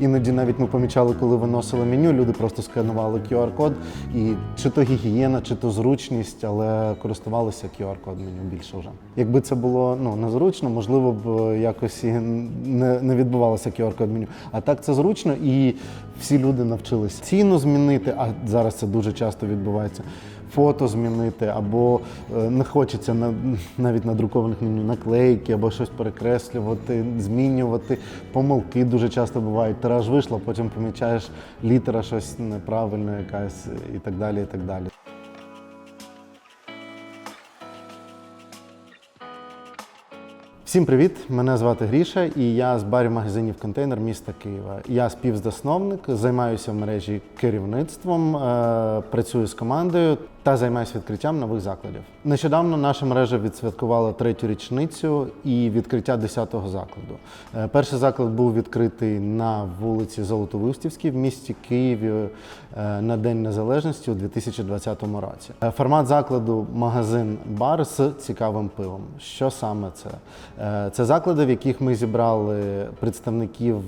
Іноді навіть ми помічали, коли виносили меню, люди просто сканували QR-код, і чи то гігієна, чи то зручність, але користувалися QR-код меню більше вже. Якби це було ну незручно, можливо б якось і не, не відбувалося QR-код меню. А так це зручно і всі люди навчилися ціну змінити, а зараз це дуже часто відбувається. Фото змінити, або е, не хочеться на навіть на друкованих наклейки, або щось перекреслювати, змінювати. Помилки дуже часто бувають. Тираж вийшло, потім помічаєш літера щось неправильно, якась і так далі. І так далі. Всім привіт! Мене звати Гріша, і я з барів магазинів контейнер міста Києва. Я співзасновник, займаюся в мережі керівництвом, е, працюю з командою та займаюся відкриттям нових закладів. Нещодавно наша мережа відсвяткувала третю річницю і відкриття 10-го закладу. Е, Перший заклад був відкритий на вулиці Золотовистівській в місті Києві е, на День Незалежності у 2020 році. Е, Формат закладу магазин-бар з цікавим пивом. Що саме це? Це заклади, в яких ми зібрали представників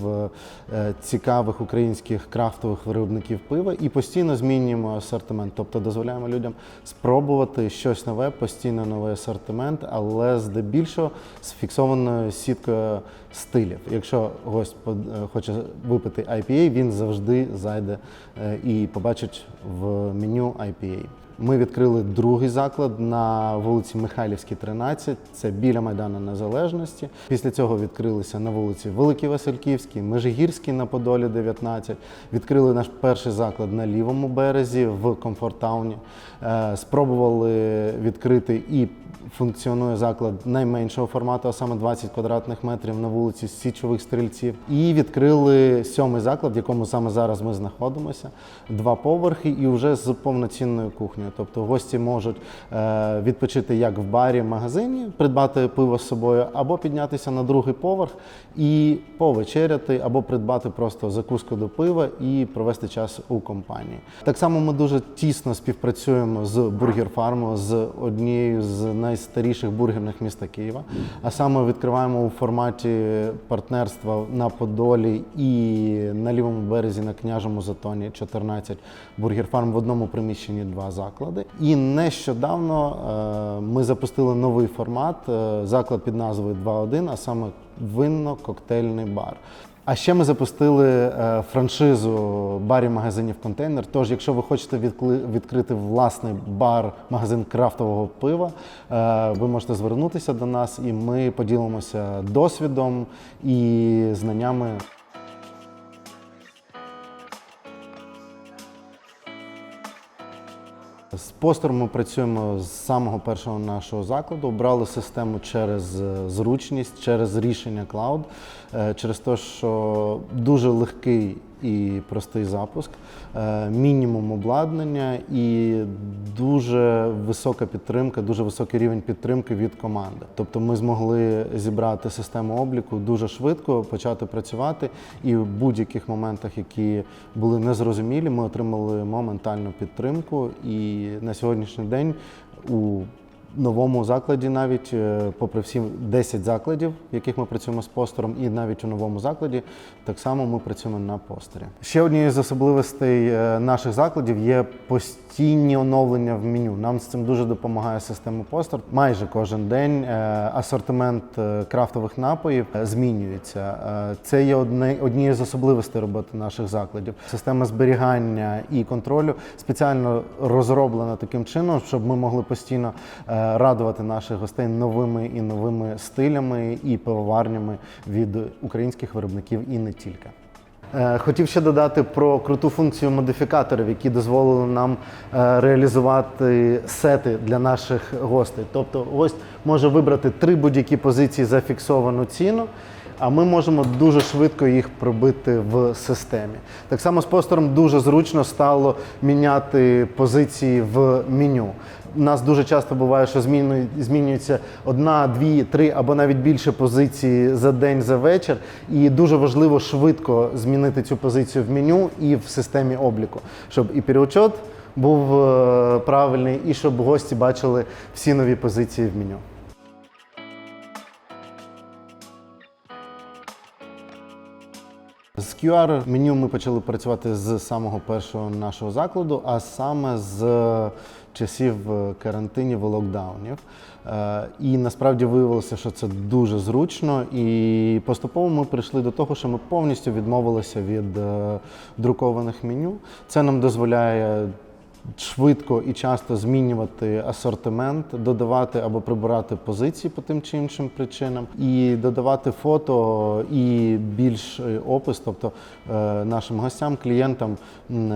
цікавих українських крафтових виробників пива і постійно змінюємо асортимент, тобто дозволяємо людям спробувати щось нове, постійно новий асортимент, але здебільшого з фіксованою сіткою стилів. Якщо гость е, хоче випити IPA, він завжди зайде е, і побачить в меню IPA. Ми відкрили другий заклад на вулиці Михайлівській, 13. Це біля Майдану Незалежності. Після цього відкрилися на вулиці Великій Васильківській, Межигірській на Подолі, 19. Відкрили наш перший заклад на лівому березі в Комфорттауні. Е, Спробували відкрити і функціонує заклад найменшого формату, а саме 20 квадратних метрів на вулиці Січових стрільців. І відкрили сьомий заклад, в якому саме зараз ми знаходимося. Два поверхи і вже з повноцінною кухнею. Тобто гості можуть е, відпочити як в барі, магазині, придбати пиво з собою, або піднятися на другий поверх і повечеряти, або придбати просто закуску до пива і провести час у компанії. Так само ми дуже тісно співпрацюємо з Бургер Фарму, з однією з найстаріших бургерних міста Києва. А саме відкриваємо у форматі партнерства на Подолі і на лівому березі на княжому затоні 14 Бургер Фарм в одному приміщенні два заклади. І нещодавно е, ми запустили новий формат, е, заклад під назвою 2.1, а саме винно-коктейльний бар. А ще ми запустили е, франшизу барів магазинів контейнер. Тож, якщо ви хочете відкрити власний бар, магазин крафтового пива, е, ви можете звернутися до нас, і ми поділимося досвідом і знаннями. З постером ми працюємо з самого першого нашого закладу. Брали систему через е, зручність, через рішення клауд, через те, що дуже легкий і простий запуск, е, мінімум обладнання і дуже висока підтримка, дуже високий рівень підтримки від команди. Тобто ми змогли зібрати систему обліку дуже швидко, почати працювати, і в будь-яких моментах, які були незрозумілі, ми отримали моментальну підтримку. І на сьогоднішній день у новому закладі, навіть е, попри всі 10 закладів, в яких ми працюємо з постером, і навіть у новому закладі, так само ми працюємо на постері. Ще однією з особливостей е, наших закладів є постійні оновлення в меню. Нам з цим дуже допомагає система постер. Майже кожен день е, асортимент крафтових напоїв змінюється. Це є одне однією з особливостей роботи наших закладів. Система зберігання і контролю спеціально розроблена таким чином, щоб ми могли постійно радувати наших гостей новими і новими стилями і пивоварнями від українських виробників і не тільки. Е, Хотів ще додати про круту функцію модифікаторів, які дозволили нам е, реалізувати сети для наших гостей. Тобто, гость може вибрати три будь-які позиції за фіксовану ціну. А ми можемо дуже швидко їх пробити в системі. Так само з постером дуже зручно стало міняти позиції в меню. У нас дуже часто буває, що змінюється одна, дві, три або навіть більше позицій за день, за вечір. І дуже важливо швидко змінити цю позицію в меню і в системі обліку, щоб і переучет був е, правильний, і щоб гості бачили всі нові позиції в меню. З QR меню ми почали працювати з самого першого нашого закладу, а саме з часів е, карантинів і локдаунів. Е, І насправді виявилося, що це дуже зручно. І поступово ми прийшли до того, що ми повністю відмовилися від е, друкованих меню. Це нам дозволяє швидко і часто змінювати асортимент, додавати або прибирати позиції по тим чи іншим причинам, і додавати фото і більш е, опис, тобто е, нашим гостям, клієнтам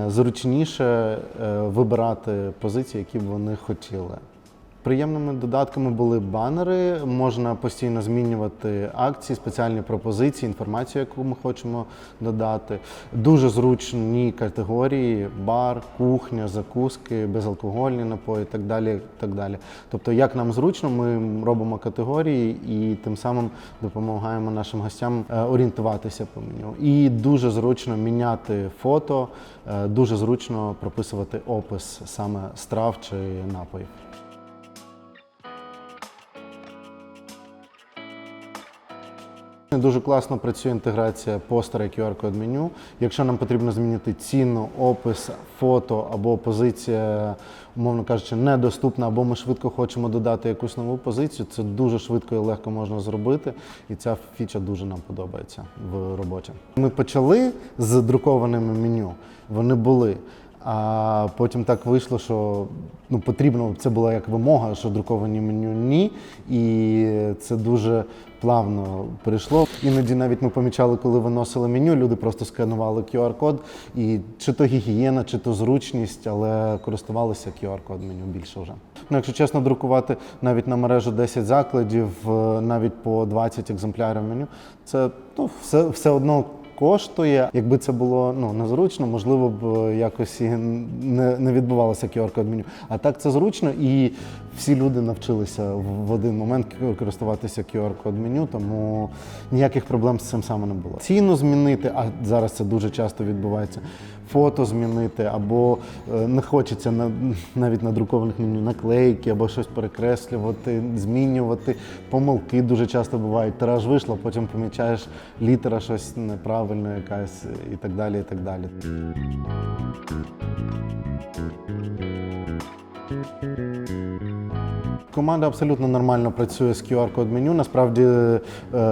зручніше е, вибирати позиції, які б вони хотіли. Приємними додатками були банери. Можна постійно змінювати акції, спеціальні пропозиції, інформацію, яку ми хочемо додати. Дуже зручні категорії: бар, кухня, закуски, безалкогольні напої, так далі. Так далі. Тобто, як нам зручно, ми робимо категорії і тим самим допомагаємо нашим гостям е, орієнтуватися по меню. І дуже зручно міняти фото, е, дуже зручно прописувати опис саме страв чи напоїв. Дуже класно працює інтеграція постера і QR-код меню. Якщо нам потрібно змінити ціну, опис, фото або позиція, умовно кажучи, недоступна, або ми швидко хочемо додати якусь нову позицію, це дуже швидко і легко можна зробити. І ця фіча дуже нам подобається в роботі. Ми почали з друкованими меню. Вони були. А потім так вийшло, що ну, потрібно, це була як вимога, що друковані меню ні. І це дуже плавно перейшло. Іноді навіть ми помічали, коли виносили меню, люди просто сканували QR-код, і чи то гігієна, чи то зручність, але користувалися QR-код меню більше вже. Ну, якщо чесно, друкувати навіть на мережу 10 закладів, е, навіть по 20 екземплярів меню, це ну, все, все одно коштує. Якби це було ну незручно, можливо б е, якось і не, не відбувалося QR-код меню. А так це зручно, і всі люди навчилися в один момент користуватися QR-код меню, тому ніяких проблем з цим саме не було. Ціну змінити, а зараз це дуже часто відбувається. Фото змінити, або е, не хочеться на навіть на друкованих меню наклейки, або щось перекреслювати, змінювати. Помилки дуже часто бувають. Тираж вийшло, потім помічаєш літера щось неправильно, якась і так далі. І так далі. Команда абсолютно нормально працює з QR-код меню. Насправді е,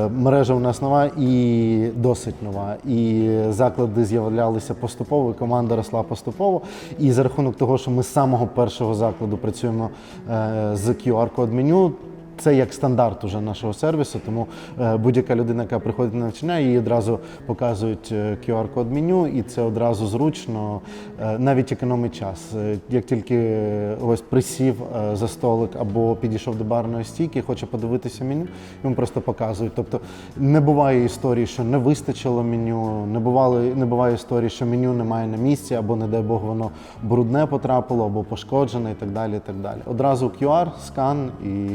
мережа у нас нова і досить нова. І заклади з'являлися поступово, і команда росла поступово. І за рахунок того, що ми з самого першого закладу працюємо е, з QR-код меню. Це як стандарт уже нашого сервісу, тому е, будь-яка людина, яка приходить на навчання, їй одразу показують е, QR-код меню, і це одразу зручно, е, навіть економить час. Як тільки ось присів за столик або підійшов до барної стійки, хоче подивитися меню, йому просто показують. Тобто не буває історії, що не вистачило меню, не бували, не буває історії, що меню немає на місці, або, не дай Бог, воно брудне потрапило, або пошкоджене, і так далі. І так далі. Одразу QR, скан і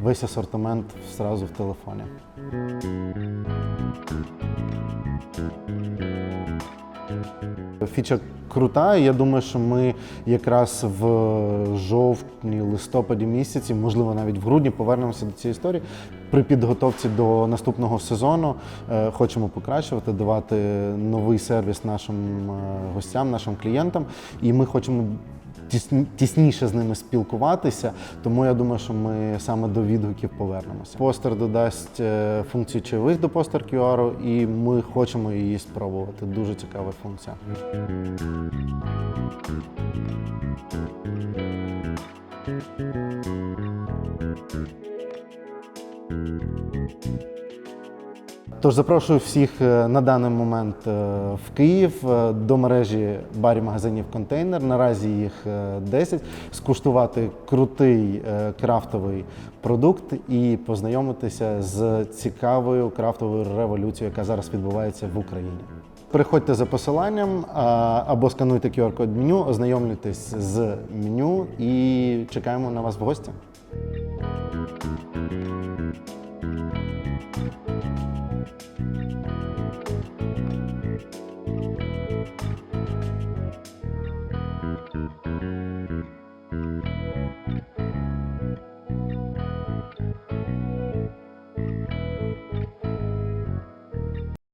весь асортимент зразу в телефоні. Фіча крута. і Я думаю, що ми якраз в жовтні, листопаді місяці, можливо, навіть в грудні, повернемося до цієї історії. При підготовці до наступного сезону е, хочемо покращувати, давати новий сервіс нашим е, гостям, нашим клієнтам. І ми хочемо тісніше з ними спілкуватися. Тому я думаю, що ми саме до відгуків повернемося. Постер додасть е, функцію чайових до постер QR, і ми хочемо її спробувати. Дуже цікава функція. Тож запрошую всіх е, на даний момент е, в Київ е, до мережі барів магазинів контейнер. Наразі їх е, 10. Скуштувати крутий крафтовий продукт і познайомитися з цікавою крафтовою революцією, яка зараз відбувається в Україні. Переходьте за посиланням або скануйте QR-код меню, ознайомлюйтесь з меню і чекаємо на вас в гості.